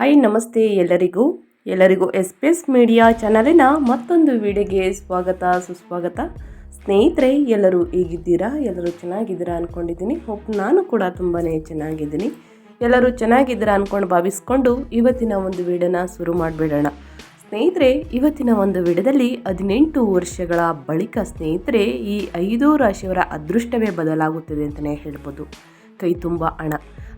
Hi ನಮಸ್ತೆ ಎಲ್ಲರಿಗೂ. ಎಲ್ಲರಿಗೂ ಎಸ್ ಪಿ ಎಸ್ ಮೀಡಿಯಾ ಚಾನಲಿನ ಮತ್ತೊಂದು ವಿಡಿಯೋಗೆ ಸ್ವಾಗತ, ಸುಸ್ವಾಗತ. ಸ್ನೇಹಿತರೆ, ಎಲ್ಲರೂ ಹೇಗಿದ್ದೀರಾ? ಎಲ್ಲರೂ ಚೆನ್ನಾಗಿದ್ದೀರಾ ಅಂದ್ಕೊಂಡಿದ್ದೀನಿ ಹೋಪ್ ನಾನು ಕೂಡ ತುಂಬಾ ಚೆನ್ನಾಗಿದ್ದೀನಿ. ಎಲ್ಲರೂ ಚೆನ್ನಾಗಿದ್ದೀರಾ ಅಂದ್ಕೊಂಡು ಭಾವಿಸ್ಕೊಂಡು ಇವತ್ತಿನ ಒಂದು ವಿಡಿಯೋನ ಶುರು ಮಾಡಿಬಿಡೋಣ. ಸ್ನೇಹಿತರೆ, ಇವತ್ತಿನ ಒಂದು ವಿಡಿಯೋದಲ್ಲಿ ಹದಿನೆಂಟು ವರ್ಷಗಳ ಬಳಿಕ ಸ್ನೇಹಿತರೆ, ಈ ಐದು ರಾಶಿಯವರ ಅದೃಷ್ಟವೇ ಬದಲಾಗುತ್ತದೆ ಅಂತಲೇ ಹೇಳ್ಬೋದು. ಕೈ ತುಂಬ ಹಣ.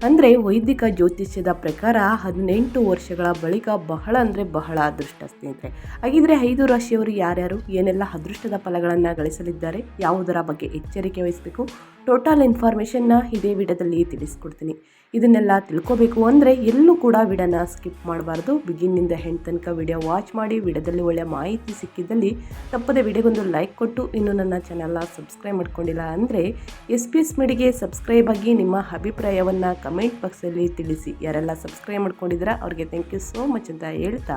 ಅಂದರೆ ವೈದಿಕ ಜ್ಯೋತಿಷ್ಯದ ಪ್ರಕಾರ ಹದಿನೆಂಟು ವರ್ಷಗಳ ಬಳಿಕ ಬಹಳ ಅಂದರೆ ಬಹಳ ಅದೃಷ್ಟ ಸ್ನೇಹಿತರೆ. ಹಾಗಿದ್ರೆ ಐದು ರಾಶಿಯವರು ಯಾರ್ಯಾರು? ಏನೆಲ್ಲ ಅದೃಷ್ಟದ ಫಲಗಳನ್ನು ಗಳಿಸಲಿದ್ದಾರೆ? ಯಾವುದರ ಬಗ್ಗೆ ಎಚ್ಚರಿಕೆ ವಹಿಸಬೇಕು? ಟೋಟಲ್ ಇನ್ಫಾರ್ಮೇಷನ್ನ ಇದೇ ವಿಡದಲ್ಲಿ ತಿಳಿಸ್ಕೊಡ್ತೀನಿ. ಇದನ್ನೆಲ್ಲ ತಿಳ್ಕೋಬೇಕು ಅಂದರೆ ಎಲ್ಲೂ ಕೂಡ ವಿಡನ ಸ್ಕಿಪ್ ಮಾಡಬಾರ್ದು. ಬಿಗಿನ್ನಿಂದ ಹೆಣ್ಣು ತನಕ ವಿಡಿಯೋ ವಾಚ್ ಮಾಡಿ ವಿಡಿಯೋದಲ್ಲಿ ಒಳ್ಳೆಯ ಮಾಹಿತಿ ಸಿಕ್ಕಿದ್ದಲ್ಲಿ ತಪ್ಪದೆ ವಿಡಿಯೋಗೊಂದು ಲೈಕ್ ಕೊಟ್ಟು, ಇನ್ನು ನನ್ನ ಚಾನಲ್ನ ಸಬ್ಸ್ಕ್ರೈಬ್ ಮಾಡ್ಕೊಂಡಿಲ್ಲ ಅಂದರೆ ಎಸ್ ಪಿ ಎಸ್ ಮಿಡಿಗೆ ಸಬ್ಸ್ಕ್ರೈಬ್ ಆಗಿ ನಿಮ್ಮ ಅಭಿಪ್ರಾಯವನ್ನು ಕಮೆಂಟ್ ಬಾಕ್ಸಲ್ಲಿ ತಿಳಿಸಿ. ಯಾರೆಲ್ಲ ಸಬ್ಸ್ಕ್ರೈಬ್ ಮಾಡ್ಕೊಂಡಿದ್ದೀರಾ ಅವ್ರಿಗೆ ಥ್ಯಾಂಕ್ ಯು ಸೋ ಮಚ್ ಅಂತ ಹೇಳ್ತಾ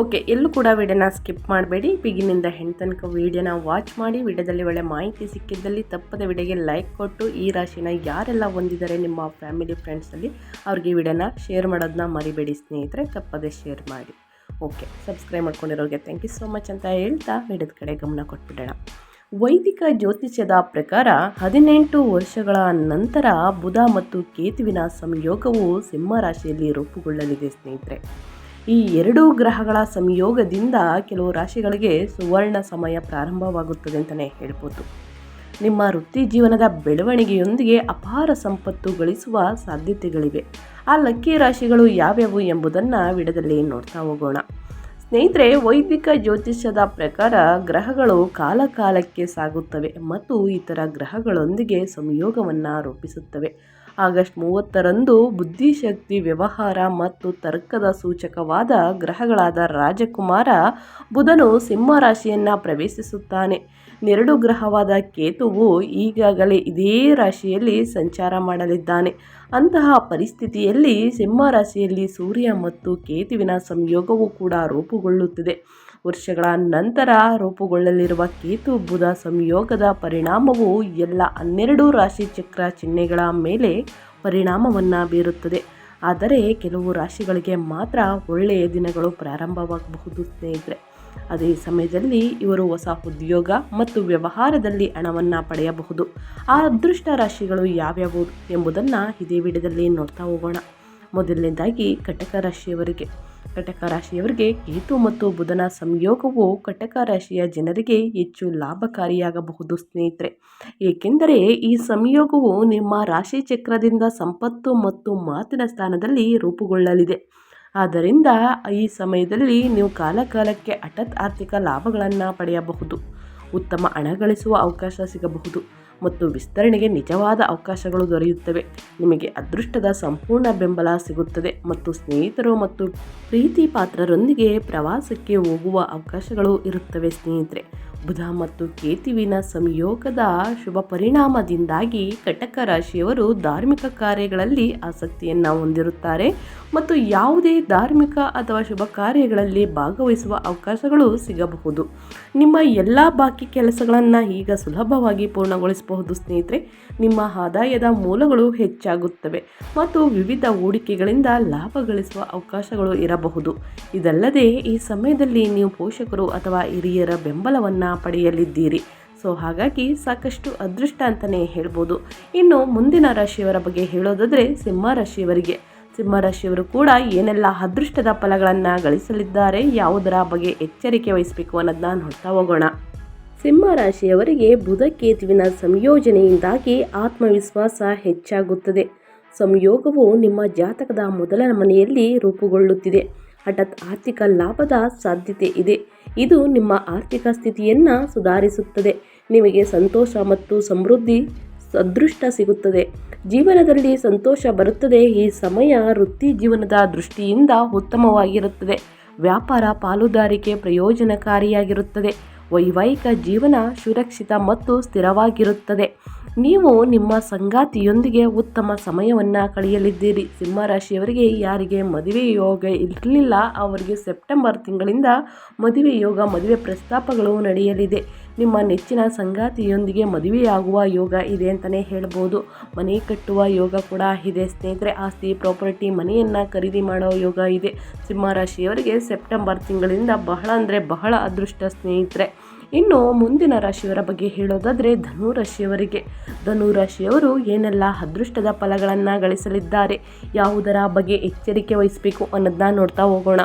ಓಕೆ ಎಲ್ಲೂ ಕೂಡ ವಿಡಿಯೋನ ಸ್ಕಿಪ್ ಮಾಡಬೇಡಿ. ಬಿಗಿನಿಂದ ಹೆಣ್ಣು ತನಕ ವಿಡಿಯೋನ ವಾಚ್ ಮಾಡಿ. ವಿಡಿಯೋದಲ್ಲಿ ಒಳ್ಳೆ ಮಾಹಿತಿ ಸಿಕ್ಕಿದ್ದಲ್ಲಿ ತಪ್ಪದ ವಿಡಿಯೋಗೆ ಲೈಕ್ ಕೊಟ್ಟು, ಈ ರಾಶಿನ ಯಾರೆಲ್ಲ ಹೊಂದಿದ್ದಾರೆ ನಿಮ್ಮ ಫ್ಯಾಮಿಲಿ ಫ್ರೆಂಡ್ಸಲ್ಲಿ ಅವ್ರಿಗೆ ವಿಡಿಯೋನ ಶೇರ್ ಮಾಡೋದನ್ನ ಮರಿಬೇಡಿ ಸ್ನೇಹಿತರೆ. ತಪ್ಪದೇ ಶೇರ್ ಮಾಡಿ. ಓಕೆ ಸಬ್ಸ್ಕ್ರೈಬ್ ಮಾಡ್ಕೊಂಡಿರೋರಿಗೆ ಥ್ಯಾಂಕ್ ಯು ಸೋ ಮಚ್ ಅಂತ ಹೇಳ್ತಾ ವಿಡಿಯೋದ ಕಡೆ ಗಮನ ಕೊಟ್ಬಿಡೋಣ. ವೈದಿಕ ಜ್ಯೋತಿಷ್ಯದ ಪ್ರಕಾರ ಹದಿನೆಂಟು ವರ್ಷಗಳ ನಂತರ ಬುಧ ಮತ್ತು ಕೇತುವಿನ ಸಂಯೋಗವು ಸಿಂಹ ರಾಶಿಯಲ್ಲಿ ರೂಪುಗೊಳ್ಳಲಿದೆ ಸ್ನೇಹಿತರೆ. ಈ ಎರಡೂ ಗ್ರಹಗಳ ಸಂಯೋಗದಿಂದ ಕೆಲವು ರಾಶಿಗಳಿಗೆ ಸುವರ್ಣ ಸಮಯ ಪ್ರಾರಂಭವಾಗುತ್ತದೆ ಅಂತಲೇ ಹೇಳ್ಬೋದು. ನಿಮ್ಮ ವೃತ್ತಿ ಜೀವನದ ಬೆಳವಣಿಗೆಯೊಂದಿಗೆ ಅಪಾರ ಸಂಪತ್ತು ಗಳಿಸುವ ಸಾಧ್ಯತೆಗಳಿವೆ. ಆ ಲಕ್ಕಿ ರಾಶಿಗಳು ಯಾವ್ಯಾವು ಎಂಬುದನ್ನು ವಿಡದಲ್ಲಿ ನೋಡ್ತಾ ಹೋಗೋಣ. ಸ್ನೇಹಿತರೆ, ವೈದಿಕ ಜ್ಯೋತಿಷ್ಯದ ಪ್ರಕಾರ ಗ್ರಹಗಳು ಕಾಲಕಾಲಕ್ಕೆ ಸಾಗುತ್ತವೆ ಮತ್ತು ಇತರ ಗ್ರಹಗಳೊಂದಿಗೆ ಸಂಯೋಗವನ್ನು ರೂಪಿಸುತ್ತವೆ. ಆಗಸ್ಟ್ ಮೂವತ್ತರಂದು ಬುದ್ಧಿಶಕ್ತಿ ವ್ಯವಹಾರ ಮತ್ತು ತರ್ಕದ ಸೂಚಕವಾದ ಗ್ರಹಗಳಾದ ರಾಜಕುಮಾರ ಬುಧನು ಸಿಂಹ ರಾಶಿಯನ್ನು ಪ್ರವೇಶಿಸುತ್ತಾನೆ. ನೆರಡು ಗ್ರಹವಾದ ಕೇತುವು ಈಗಾಗಲೇ ಇದೇ ರಾಶಿಯಲ್ಲಿ ಸಂಚಾರ ಮಾಡಲಿದ್ದಾನೆ. ಅಂತಹ ಪರಿಸ್ಥಿತಿಯಲ್ಲಿ ಸಿಂಹ ರಾಶಿಯಲ್ಲಿ ಸೂರ್ಯ ಮತ್ತು ಕೇತುವಿನ ಸಂಯೋಗವು ಕೂಡ ರೂಪುಗೊಳ್ಳುತ್ತಿದೆ. ವರ್ಷಗಳ ನಂತರ ರೂಪುಗೊಳ್ಳಲಿರುವ ಕೇತು ಬುಧ ಸಂಯೋಗದ ಪರಿಣಾಮವು ಎಲ್ಲ ಹನ್ನೆರಡು ರಾಶಿ ಚಕ್ರ ಚಿಹ್ನೆಗಳ ಮೇಲೆ ಪರಿಣಾಮವನ್ನು ಬೀರುತ್ತದೆ. ಆದರೆ ಕೆಲವು ರಾಶಿಗಳಿಗೆ ಮಾತ್ರ ಒಳ್ಳೆಯ ದಿನಗಳು ಪ್ರಾರಂಭವಾಗಬಹುದು ಸ್ನೇಹಿತರೆ. ಅದೇ ಸಮಯದಲ್ಲಿ ಇವರು ಹೊಸ ಉದ್ಯೋಗ ಮತ್ತು ವ್ಯವಹಾರದಲ್ಲಿ ಹಣವನ್ನು ಪಡೆಯಬಹುದು. ಆ ಅದೃಷ್ಟ ರಾಶಿಗಳು ಯಾವ್ಯಾವು ಎಂಬುದನ್ನು ಇದೇ ವಿಡಿಯೋದಲ್ಲಿ ನೋಡ್ತಾ ಹೋಗೋಣ. ಮೊದಲನೇದಾಗಿ ಕಟಕ ರಾಶಿಯವರಿಗೆ. ಕಟಕ ರಾಶಿಯವರಿಗೆ ಕೇತು ಮತ್ತು ಬುಧನ ಸಂಯೋಗವು ಕಟಕ ರಾಶಿಯ ಜನರಿಗೆ ಹೆಚ್ಚು ಲಾಭಕಾರಿಯಾಗಬಹುದು, ಸ್ನೇಹಿತರೆ. ಏಕೆಂದರೆ ಈ ಸಂಯೋಗವು ನಿಮ್ಮ ರಾಶಿ ಚಕ್ರದಿಂದ ಸಂಪತ್ತು ಮತ್ತು ಮಾತಿನ ಸ್ಥಾನದಲ್ಲಿ ರೂಪುಗೊಳ್ಳಲಿದೆ. ಆದ್ದರಿಂದ ಈ ಸಮಯದಲ್ಲಿ ನೀವು ಕಾಲಕಾಲಕ್ಕೆ ಹಠತ್ ಆರ್ಥಿಕ ಲಾಭಗಳನ್ನು ಪಡೆಯಬಹುದು. ಉತ್ತಮ ಹಣ ಗಳಿಸುವ ಅವಕಾಶ ಸಿಗಬಹುದು. ಮತ್ತು ವಿಸ್ತರಣೆಗೆ ನಿಜವಾದ ಅವಕಾಶಗಳು ದೊರೆಯುತ್ತವೆ. ನಿಮಗೆ ಅದೃಷ್ಟದ ಸಂಪೂರ್ಣ ಬೆಂಬಲ ಸಿಗುತ್ತದೆ ಮತ್ತು ಸ್ನೇಹಿತರು ಮತ್ತು ಪ್ರೀತಿ ಪಾತ್ರರೊಂದಿಗೆ ಪ್ರವಾಸಕ್ಕೆ ಹೋಗುವ ಅವಕಾಶಗಳು ಇರುತ್ತವೆ ಸ್ನೇಹಿತರೆ. ಬುಧ ಮತ್ತು ಕೇತುವಿನ ಸಂಯೋಗದ ಶುಭ ಪರಿಣಾಮದಿಂದಾಗಿ ಕಟಕ ರಾಶಿಯವರು ಧಾರ್ಮಿಕ ಕಾರ್ಯಗಳಲ್ಲಿ ಆಸಕ್ತಿಯನ್ನು ಹೊಂದಿರುತ್ತಾರೆ ಮತ್ತು ಯಾವುದೇ ಧಾರ್ಮಿಕ ಅಥವಾ ಶುಭ ಕಾರ್ಯಗಳಲ್ಲಿ ಭಾಗವಹಿಸುವ ಅವಕಾಶಗಳು ಸಿಗಬಹುದು. ನಿಮ್ಮ ಎಲ್ಲ ಬಾಕಿ ಕೆಲಸಗಳನ್ನು ಈಗ ಸುಲಭವಾಗಿ ಪೂರ್ಣಗೊಳಿಸಬಹುದು ಸ್ನೇಹಿತರೆ. ನಿಮ್ಮ ಆದಾಯದ ಮೂಲಗಳು ಹೆಚ್ಚಾಗುತ್ತವೆ ಮತ್ತು ವಿವಿಧ ಹೂಡಿಕೆಗಳಿಂದ ಲಾಭ ಗಳಿಸುವ ಅವಕಾಶಗಳು ಇರಬಹುದು. ಇದಲ್ಲದೆ, ಈ ಸಮಯದಲ್ಲಿ ನೀವು ಪೋಷಕರು ಅಥವಾ ಹಿರಿಯರ ಬೆಂಬಲವನ್ನು ಪಡೆಯಲಿದ್ದೀರಿ. ಸೊ, ಹಾಗಾಗಿ ಸಾಕಷ್ಟು ಅದೃಷ್ಟ ಅಂತಲೇ ಹೇಳ್ಬೋದು. ಇನ್ನು ಮುಂದಿನ ರಾಶಿಯವರ ಬಗ್ಗೆ ಹೇಳೋದಾದರೆ ಸಿಂಹ ರಾಶಿಯವರಿಗೆ. ಸಿಂಹ ರಾಶಿಯವರು ಕೂಡ ಏನೆಲ್ಲ ಅದೃಷ್ಟದ ಫಲಗಳನ್ನು ಗಳಿಸಲಿದ್ದಾರೆ, ಯಾವುದರ ಬಗ್ಗೆ ಎಚ್ಚರಿಕೆ ವಹಿಸಬೇಕು ಅನ್ನೋದನ್ನ ನೋಡ್ತಾ ಹೋಗೋಣ. ಸಿಂಹ ರಾಶಿಯವರಿಗೆ ಬುಧ ಕೇತುವಿನ ಸಂಯೋಜನೆಯಿಂದಾಗಿ ಆತ್ಮವಿಶ್ವಾಸ ಹೆಚ್ಚಾಗುತ್ತದೆ. ಸಂಯೋಗವು ನಿಮ್ಮ ಜಾತಕದ ಮೊದಲ ಮನೆಯಲ್ಲಿ ರೂಪುಗೊಳ್ಳುತ್ತಿದೆ. ಹಠಾತ್ ಆರ್ಥಿಕ ಲಾಭದ ಸಾಧ್ಯತೆ ಇದೆ. ಇದು ನಿಮ್ಮ ಆರ್ಥಿಕ ಸ್ಥಿತಿಯನ್ನು ಸುಧಾರಿಸುತ್ತದೆ. ನಿಮಗೆ ಸಂತೋಷ ಮತ್ತು ಸಮೃದ್ಧಿ ಅದೃಷ್ಟ ಸಿಗುತ್ತದೆ. ಜೀವನದಲ್ಲಿ ಸಂತೋಷ ಬರುತ್ತದೆ. ಈ ಸಮಯ ವೃತ್ತಿ ಜೀವನದ ದೃಷ್ಟಿಯಿಂದ ಉತ್ತಮವಾಗಿರುತ್ತದೆ. ವ್ಯಾಪಾರ ಪಾಲುದಾರಿಕೆ ಪ್ರಯೋಜನಕಾರಿಯಾಗಿರುತ್ತದೆ. ವೈವಾಹಿಕ ಜೀವನ ಸುರಕ್ಷಿತ ಮತ್ತು ಸ್ಥಿರವಾಗಿರುತ್ತದೆ. ನೀವು ನಿಮ್ಮ ಸಂಗಾತಿಯೊಂದಿಗೆ ಉತ್ತಮ ಸಮಯವನ್ನು ಕಳೆಯಲಿದ್ದೀರಿ. ಸಿಂಹರಾಶಿಯವರಿಗೆ ಯಾರಿಗೆ ಮದುವೆ ಯೋಗ ಇರಲಿಲ್ಲ, ಅವರಿಗೆ ಸೆಪ್ಟೆಂಬರ್ ತಿಂಗಳಿಂದ ಮದುವೆ ಯೋಗ ಮದುವೆ ಪ್ರಸ್ತಾಪಗಳು ನಡೆಯಲಿದೆ. ನಿಮ್ಮ ನೆಚ್ಚಿನ ಸಂಗಾತಿಯೊಂದಿಗೆ ಮದುವೆಯಾಗುವ ಯೋಗ ಇದೆ ಅಂತಲೇ ಹೇಳ್ಬೋದು. ಮನೆ ಕಟ್ಟುವ ಯೋಗ ಕೂಡ ಇದೆ. ಸ್ನೇಹಿತರೆ, ಆಸ್ತಿ, ಪ್ರಾಪರ್ಟಿ, ಮನೆಯನ್ನು ಖರೀದಿ ಮಾಡೋ ಯೋಗ ಇದೆ. ಸಿಂಹರಾಶಿಯವರಿಗೆ ಸೆಪ್ಟೆಂಬರ್ ತಿಂಗಳಿಂದ ಬಹಳ ಅಂದರೆ ಬಹಳ ಅದೃಷ್ಟ ಸ್ನೇಹಿತರೆ. ಇನ್ನು ಮುಂದಿನ ರಾಶಿಯವರ ಬಗ್ಗೆ ಹೇಳೋದಾದರೆ ಧನು ರಾಶಿಯವರಿಗೆ. ಧನು ರಾಶಿಯವರು ಏನೆಲ್ಲ ಅದೃಷ್ಟದ ಫಲಗಳನ್ನು ಗಳಿಸಲಿದ್ದಾರೆ, ಯಾವುದರ ಬಗ್ಗೆ ಎಚ್ಚರಿಕೆ ವಹಿಸಬೇಕು ಅನ್ನೋದನ್ನ ನೋಡ್ತಾ ಹೋಗೋಣ.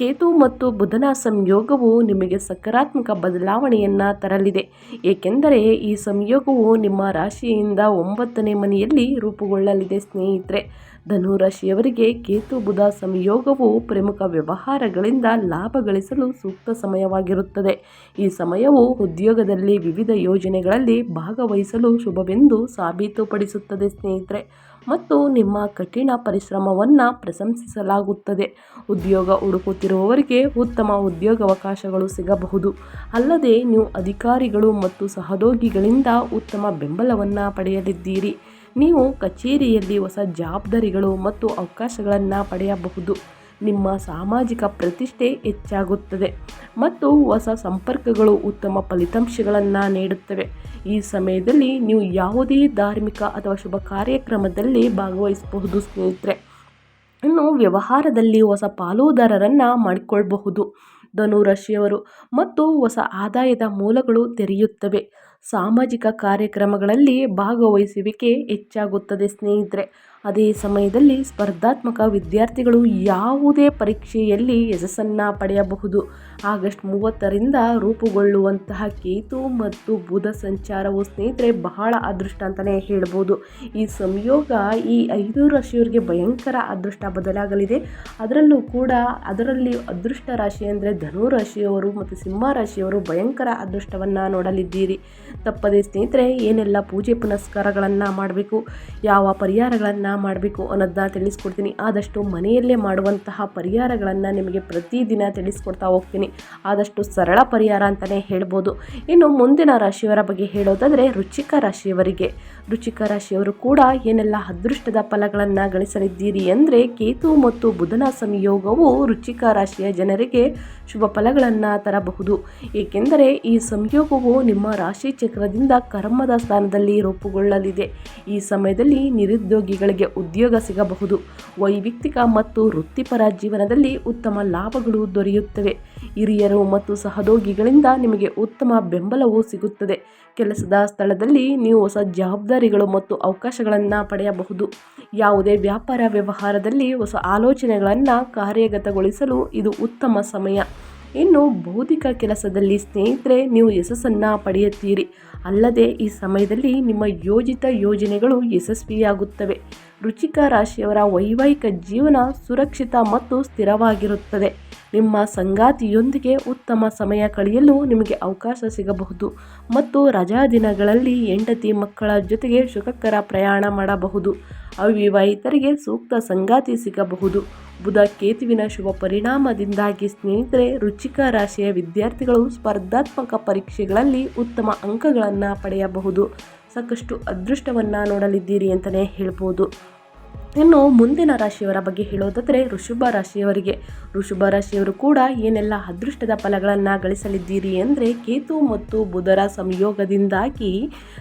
ಕೇತು ಮತ್ತು ಬುಧನ ಸಂಯೋಗವು ನಿಮಗೆ ಸಕಾರಾತ್ಮಕ ಬದಲಾವಣೆಯನ್ನು ತರಲಿದೆ. ಏಕೆಂದರೆ ಈ ಸಂಯೋಗವು ನಿಮ್ಮ ರಾಶಿಯಿಂದ ಒಂಬತ್ತನೇ ಮನೆಯಲ್ಲಿ ರೂಪುಗೊಳ್ಳಲಿದೆ ಸ್ನೇಹಿತರೆ. ಧನುರಾಶಿಯವರಿಗೆ ಕೇತು ಬುಧ ಸಂಯೋಗವು ಪ್ರಮುಖ ವ್ಯವಹಾರಗಳಿಂದ ಲಾಭ ಗಳಿಸಲು ಸೂಕ್ತ ಸಮಯವಾಗಿರುತ್ತದೆ. ಈ ಸಮಯವು ಉದ್ಯೋಗದಲ್ಲಿ ವಿವಿಧ ಯೋಜನೆಗಳಲ್ಲಿ ಭಾಗವಹಿಸಲು ಶುಭವೆಂದು ಸಾಬೀತುಪಡಿಸುತ್ತದೆ ಸ್ನೇಹಿತರೆ. ಮತ್ತು ನಿಮ್ಮ ಕಠಿಣ ಪರಿಶ್ರಮವನ್ನು ಪ್ರಶಂಸಿಸಲಾಗುತ್ತದೆ. ಉದ್ಯೋಗ ಹುಡುಕುತ್ತಿರುವವರಿಗೆ ಉತ್ತಮ ಉದ್ಯೋಗಾವಕಾಶಗಳು ಸಿಗಬಹುದು. ಅಲ್ಲದೆ ನೀವು ಅಧಿಕಾರಿಗಳು ಮತ್ತು ಸಹೋದ್ಯೋಗಿಗಳಿಂದ ಉತ್ತಮ ಬೆಂಬಲವನ್ನು ಪಡೆಯಲಿದ್ದೀರಿ. ನೀವು ಕಚೇರಿಯಲ್ಲಿ ಹೊಸ ಜವಾಬ್ದಾರಿಗಳು ಮತ್ತು ಅವಕಾಶಗಳನ್ನು ಪಡೆಯಬಹುದು. ನಿಮ್ಮ ಸಾಮಾಜಿಕ ಪ್ರತಿಷ್ಠೆ ಹೆಚ್ಚಾಗುತ್ತದೆ ಮತ್ತು ಹೊಸ ಸಂಪರ್ಕಗಳು ಉತ್ತಮ ಫಲಿತಾಂಶಗಳನ್ನು ನೀಡುತ್ತವೆ. ಈ ಸಮಯದಲ್ಲಿ ನೀವು ಯಾವುದೇ ಧಾರ್ಮಿಕ ಅಥವಾ ಶುಭ ಕಾರ್ಯಕ್ರಮದಲ್ಲಿ ಭಾಗವಹಿಸಬಹುದು ಸ್ನೇಹಿತರೆ. ಇನ್ನು ವ್ಯವಹಾರದಲ್ಲಿ ಹೊಸ ಪಾಲುದಾರರನ್ನು ಮಾಡಿಕೊಳ್ಬಹುದು. ಧನುರಾಶಿಯವರು ಮತ್ತು ಹೊಸ ಆದಾಯದ ಮೂಲಗಳು ತೆರೆಯುತ್ತವೆ. ಸಾಮಾಜಿಕ ಕಾರ್ಯಕ್ರಮಗಳಲ್ಲಿ ಭಾಗವಹಿಸುವಿಕೆ ಹೆಚ್ಚಾಗುತ್ತದೆ ಸ್ನೇಹಿತರೆ. ಅದೇ ಸಮಯದಲ್ಲಿ ಸ್ಪರ್ಧಾತ್ಮಕ ವಿದ್ಯಾರ್ಥಿಗಳು ಯಾವುದೇ ಪರೀಕ್ಷೆಯಲ್ಲಿ ಯಶಸ್ಸನ್ನು ಪಡೆಯಬಹುದು. ಆಗಸ್ಟ್ ಮೂವತ್ತರಿಂದ ರೂಪುಗೊಳ್ಳುವಂತಹ ಕೇತು ಮತ್ತು ಬುಧ ಸಂಚಾರವು ಸ್ನೇಹಿತರೆ ಬಹಳ ಅದೃಷ್ಟ ಅಂತಲೇ ಹೇಳ್ಬೋದು. ಈ ಸಂಯೋಗ ಈ ಐದು ರಾಶಿಯವರಿಗೆ ಭಯಂಕರ ಅದೃಷ್ಟ ಬದಲಾಗಲಿದೆ. ಅದರಲ್ಲೂ ಕೂಡ ಅದರಲ್ಲಿ ಅದೃಷ್ಟ ರಾಶಿ ಅಂದರೆ ಧನು ರಾಶಿಯವರು ಮತ್ತು ಸಿಂಹ ರಾಶಿಯವರು ಭಯಂಕರ ಅದೃಷ್ಟವನ್ನು ನೋಡಲಿದ್ದೀರಿ. ತಪ್ಪದೇ ಸ್ನೇಹಿತರೆ ಏನೆಲ್ಲ ಪೂಜೆ ಪುನಸ್ಕಾರಗಳನ್ನು ಮಾಡಬೇಕು? ಯಾವ ಪರಿಹಾರಗಳನ್ನು ಮಾಡಬೇಕು ಅನ್ನೋದನ್ನ ತಿಳಿಸ್ಕೊಡ್ತೀನಿ. ಆದಷ್ಟು ಮನೆಯಲ್ಲೇ ಮಾಡುವಂತಹ ಪರಿಹಾರಗಳನ್ನು ನಿಮಗೆ ಪ್ರತಿದಿನ ತಿಳಿಸ್ಕೊಡ್ತಾ ಹೋಗ್ತೀನಿ. ಆದಷ್ಟು ಸರಳ ಪರಿಹಾರ ಅಂತಲೇ ಹೇಳ್ಬೋದು. ಇನ್ನು ಮುಂದಿನ ರಾಶಿಯವರ ಬಗ್ಗೆ ಹೇಳೋದಾದರೆ ರುಚಿಕ ರಾಶಿಯವರಿಗೆ. ರುಚಿಕ ರಾಶಿಯವರು ಕೂಡ ಏನೆಲ್ಲ ಅದೃಷ್ಟದ ಫಲಗಳನ್ನು ಗಳಿಸಲಿದ್ದೀರಿ ಅಂದರೆ ಕೇತು ಮತ್ತು ಬುಧನ ಸಂಯೋಗವು ರುಚಿಕ ರಾಶಿಯ ಜನರಿಗೆ ಶುಭ ಫಲಗಳನ್ನು ತರಬಹುದು. ಏಕೆಂದರೆ ಈ ಸಂಯೋಗವು ನಿಮ್ಮ ರಾಶಿ ಚಕ್ರದಿಂದ ಕರ್ಮದ ಸ್ಥಾನದಲ್ಲಿ ರೂಪುಗೊಳ್ಳಲಿದೆ. ಈ ಸಮಯದಲ್ಲಿ ನಿರುದ್ಯೋಗಿಗಳಿಗೆ ಉದ್ಯೋಗ ಸಿಗಬಹುದು. ವೈಯಕ್ತಿಕ ಮತ್ತು ವೃತ್ತಿಪರ ಜೀವನದಲ್ಲಿ ಉತ್ತಮ ಲಾಭಗಳು ದೊರೆಯುತ್ತವೆ. ಹಿರಿಯರು ಮತ್ತು ಸಹದೋಗಿಗಳಿಂದ ನಿಮಗೆ ಉತ್ತಮ ಬೆಂಬಲವು ಸಿಗುತ್ತದೆ. ಕೆಲಸದ ಸ್ಥಳದಲ್ಲಿ ನೀವು ಹೊಸ ಜವಾಬ್ದಾರಿಗಳು ಮತ್ತು ಅವಕಾಶಗಳನ್ನು ಪಡೆಯಬಹುದು. ಯಾವುದೇ ವ್ಯಾಪಾರ ವ್ಯವಹಾರದಲ್ಲಿ ಹೊಸ ಆಲೋಚನೆಗಳನ್ನು ಕಾರ್ಯಗತಗೊಳಿಸಲು ಇದು ಉತ್ತಮ ಸಮಯ. ಇನ್ನು ಬೌದ್ಧಿಕ ಕೆಲಸದಲ್ಲಿ ಸ್ನೇಹಿತರೆ, ನೀವು ಯಶಸ್ಸನ್ನು ಪಡೆಯುತ್ತೀರಿ. ಅಲ್ಲದೆ ಈ ಸಮಯದಲ್ಲಿ ನಿಮ್ಮ ಯೋಜಿತ ಯೋಜನೆಗಳು ಯಶಸ್ವಿಯಾಗುತ್ತವೆ. ರುಚಿಕ ರಾಶಿಯವರ ವೈವಾಹಿಕ ಜೀವನ ಸುರಕ್ಷಿತ ಮತ್ತು ಸ್ಥಿರವಾಗಿರುತ್ತದೆ. ನಿಮ್ಮ ಸಂಗಾತಿಯೊಂದಿಗೆ ಉತ್ತಮ ಸಮಯ ಕಳೆಯಲು ನಿಮಗೆ ಅವಕಾಶ ಸಿಗಬಹುದು ಮತ್ತು ರಜಾ ದಿನಗಳಲ್ಲಿ ಹೆಂಡತಿ ಮಕ್ಕಳ ಜೊತೆಗೆ ಸುಖಕರ ಪ್ರಯಾಣ ಮಾಡಬಹುದು. ಅವಿವಾಹಿತರಿಗೆ ಸೂಕ್ತ ಸಂಗಾತಿ ಸಿಗಬಹುದು. ಬುಧ ಕೇತುವಿನ ಶುಭ ಪರಿಣಾಮದಿಂದಾಗಿ ಸ್ನೇಹಿತರೆ, ರುಚಿಕ ರಾಶಿಯ ವಿದ್ಯಾರ್ಥಿಗಳು ಸ್ಪರ್ಧಾತ್ಮಕ ಪರೀಕ್ಷೆಗಳಲ್ಲಿ ಉತ್ತಮ ಅಂಕಗಳನ್ನು ಪಡೆಯಬಹುದು. ಸಾಕಷ್ಟು ಅದೃಷ್ಟವನ್ನು ನೋಡಲಿದ್ದೀರಿ ಅಂತಲೇ ಹೇಳ್ಬೋದು. ಇನ್ನು ಮುಂದಿನ ರಾಶಿಯವರ ಬಗ್ಗೆ ಹೇಳೋದಾದರೆ ಋಷಭ ರಾಶಿಯವರಿಗೆ. ಋಷಭ ರಾಶಿಯವರು ಕೂಡ ಏನೆಲ್ಲ ಅದೃಷ್ಟದ ಫಲಗಳನ್ನು ಗಳಿಸಲಿದ್ದೀರಿ ಅಂದರೆ ಕೇತು ಮತ್ತು ಬುಧರ ಸಂಯೋಗದಿಂದಾಗಿ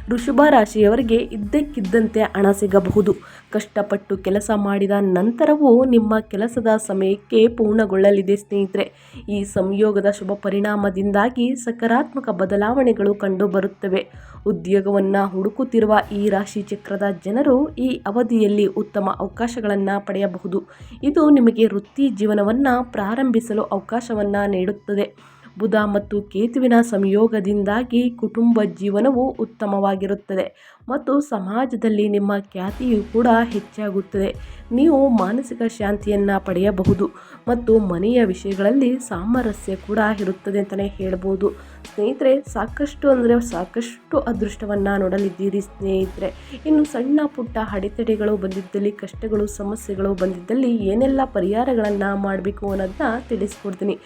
ಋಷಭ ರಾಶಿಯವರಿಗೆ ಇದ್ದಕ್ಕಿದ್ದಂತೆ ಹಣ ಸಿಗಬಹುದು. ಕಷ್ಟಪಟ್ಟು ಕೆಲಸ ಮಾಡಿದ ನಂತರವೂ ನಿಮ್ಮ ಕೆಲಸದ ಸಮಯಕ್ಕೆ ಪೂರ್ಣಗೊಳ್ಳಲಿದೆ ಸ್ನೇಹಿತರೆ. ಈ ಸಂಯೋಗದ ಶುಭ ಪರಿಣಾಮದಿಂದಾಗಿ ಸಕಾರಾತ್ಮಕ ಬದಲಾವಣೆಗಳು ಕಂಡುಬರುತ್ತವೆ. ಉದ್ಯೋಗವನ್ನು ಹುಡುಕುತ್ತಿರುವ ಈ ರಾಶಿ ಚಕ್ರದ ಜನರು ಈ ಅವಧಿಯಲ್ಲಿ ಉತ್ತಮ ಅವಕಾಶಗಳನ್ನು ಪಡೆಯಬಹುದು. ಇದು ನಿಮಗೆ ವೃತ್ತಿ ಜೀವನವನ್ನು ಪ್ರಾರಂಭಿಸಲು ಅವಕಾಶವನ್ನು ನೀಡುತ್ತದೆ. ಬುಧ ಮತ್ತು ಕೇತುವಿನ ಸಂಯೋಗದಿಂದಾಗಿ ಕುಟುಂಬ ಜೀವನವು ಉತ್ತಮವಾಗಿರುತ್ತದೆ ಮತ್ತು ಸಮಾಜದಲ್ಲಿ ನಿಮ್ಮ ಖ್ಯಾತಿಯು ಕೂಡ ಹೆಚ್ಚಾಗುತ್ತದೆ. ನೀವು ಮಾನಸಿಕ ಶಾಂತಿಯನ್ನು ಪಡೆಯಬಹುದು ಮತ್ತು ಮನೆಯ ವಿಷಯಗಳಲ್ಲಿ ಸಾಮರಸ್ಯ ಕೂಡ ಇರುತ್ತದೆ ಅಂತಲೇ ಹೇಳ್ಬೋದು. ಸ್ನೇಹಿತರೆ, ಸಾಕಷ್ಟು ಅಂದರೆ ಸಾಕಷ್ಟು ಅದೃಷ್ಟವನ್ನು ನೋಡಲಿದ್ದೀರಿ ಸ್ನೇಹಿತರೆ. ಇನ್ನು ಸಣ್ಣ ಪುಟ್ಟ ಅಡೆತಡೆಗಳು ಬಂದಿದ್ದಲ್ಲಿ, ಕಷ್ಟಗಳು, ಸಮಸ್ಯೆಗಳು ಬಂದಿದ್ದಲ್ಲಿ ಏನೆಲ್ಲ ಪರಿಹಾರಗಳನ್ನು ಮಾಡಬೇಕು ಅನ್ನೋದನ್ನ ತಿಳಿಸ್ಕೊಡ್ತೀನಿ.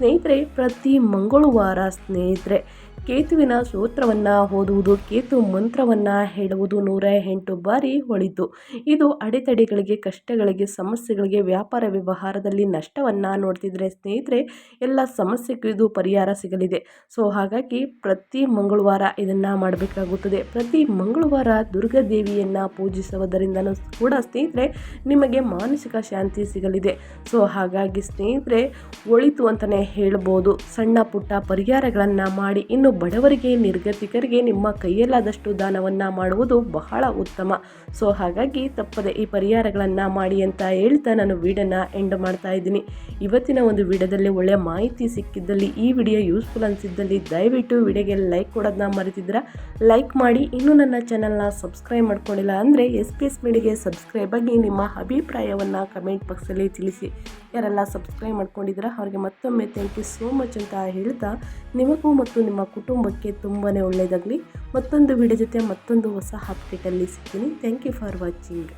ಸ್ನೇಹಿತರೆ ಪ್ರತಿ ಮಂಗಳವಾರ ಸ್ನೇಹಿತರೆ ಕೇತುವಿನ ಸೂತ್ರವನ್ನು ಓದುವುದು, ಕೇತು ಮಂತ್ರವನ್ನು ಹೇಳುವುದು ನೂರ ಎಂಟು ಬಾರಿ ಒಳಿತು. ಇದು ಅಡೆತಡೆಗಳಿಗೆ, ಕಷ್ಟಗಳಿಗೆ, ಸಮಸ್ಯೆಗಳಿಗೆ, ವ್ಯಾಪಾರ ವ್ಯವಹಾರದಲ್ಲಿ ನಷ್ಟವನ್ನು ನೋಡ್ತಿದ್ರೆ ಸ್ನೇಹಿತರೆ, ಎಲ್ಲ ಸಮಸ್ಯೆಗೂ ಇದು ಪರಿಹಾರ ಸಿಗಲಿದೆ. ಸೊ ಹಾಗಾಗಿ ಪ್ರತಿ ಮಂಗಳವಾರ ಇದನ್ನು ಮಾಡಬೇಕಾಗುತ್ತದೆ. ಪ್ರತಿ ಮಂಗಳವಾರ ದುರ್ಗಾದೇವಿಯನ್ನು ಪೂಜಿಸುವುದರಿಂದನೂ ಕೂಡ ಸ್ನೇಹಿತರೆ, ನಿಮಗೆ ಮಾನಸಿಕ ಶಾಂತಿ ಸಿಗಲಿದೆ. ಸೊ ಹಾಗಾಗಿ ಸ್ನೇಹಿತರೆ, ಒಳಿತು ಅಂತಲೇ ಹೇಳ್ಬೋದು. ಸಣ್ಣ ಪುಟ್ಟ ಪರಿಹಾರಗಳನ್ನು ಮಾಡಿ ಇನ್ನು ಬಡವರಿಗೆ, ನಿರ್ಗತಿಕರಿಗೆ, ನಿಮ್ಮ ಕೈಯಲ್ಲಾದಷ್ಟು ದಾನವನ್ನು ಮಾಡುವುದು ಬಹಳ ಉತ್ತಮ. ಸೊ, ಹಾಗಾಗಿ ತಪ್ಪದೆ ಈ ಪರಿಹಾರಗಳನ್ನು ಮಾಡಿ ಅಂತ ಹೇಳ್ತಾ ನಾನು ವಿಡಿಯೋನ ಎಂಡ್ ಮಾಡ್ತಾ ಇದ್ದೀನಿ. ಇವತ್ತಿನ ಒಂದು ವಿಡಿಯೋದಲ್ಲಿ ಒಳ್ಳೆಯ ಮಾಹಿತಿ ಸಿಕ್ಕಿದ್ದಲ್ಲಿ, ಈ ವಿಡಿಯೋ ಯೂಸ್ಫುಲ್ ಅನಿಸಿದ್ದಲ್ಲಿ ದಯವಿಟ್ಟು ವಿಡಿಯೋಗೆ ಲೈಕ್ ಕೊಡೋದನ್ನ ಮರೆತಿದ್ದೀರಾ? ಲೈಕ್ ಮಾಡಿ. ಇನ್ನೂ ನನ್ನ ಚಾನಲ್ನ ಸಬ್ಸ್ಕ್ರೈಬ್ ಮಾಡ್ಕೊಂಡಿಲ್ಲ ಅಂದರೆ ಎಸ್ ಪಿ ಎಸ್ ಮೀಡಿಗೆ ಸಬ್ಸ್ಕ್ರೈಬ್ ಆಗಿ ನಿಮ್ಮ ಅಭಿಪ್ರಾಯವನ್ನು ಕಮೆಂಟ್ ಬಾಕ್ಸಲ್ಲಿ ತಿಳಿಸಿ. ಯಾರೆಲ್ಲ ಸಬ್ಸ್ಕ್ರೈಬ್ ಮಾಡ್ಕೊಂಡಿದ್ದೀರಾ, ಅವ್ರಿಗೆ ಮತ್ತೊಮ್ಮೆ ಥ್ಯಾಂಕ್ ಯು ಸೋ ಮಚ್ ಅಂತ ಹೇಳ್ತಾ, ನಿಮಗೂ ಮತ್ತು ನಿಮ್ಮ ಕುಟುಂಬಕ್ಕೆ ತುಂಬಾ ಒಳ್ಳೆಯದಾಗಲಿ ಮತ್ತೊಂದು ವಿಡಿಯೋ ಜೊತೆ ಮತ್ತೊಂದು ಹೊಸ ಅಪ್ಡೇಟಲ್ಲಿ ಸಿಗ್ತೀನಿ. Thank you for watching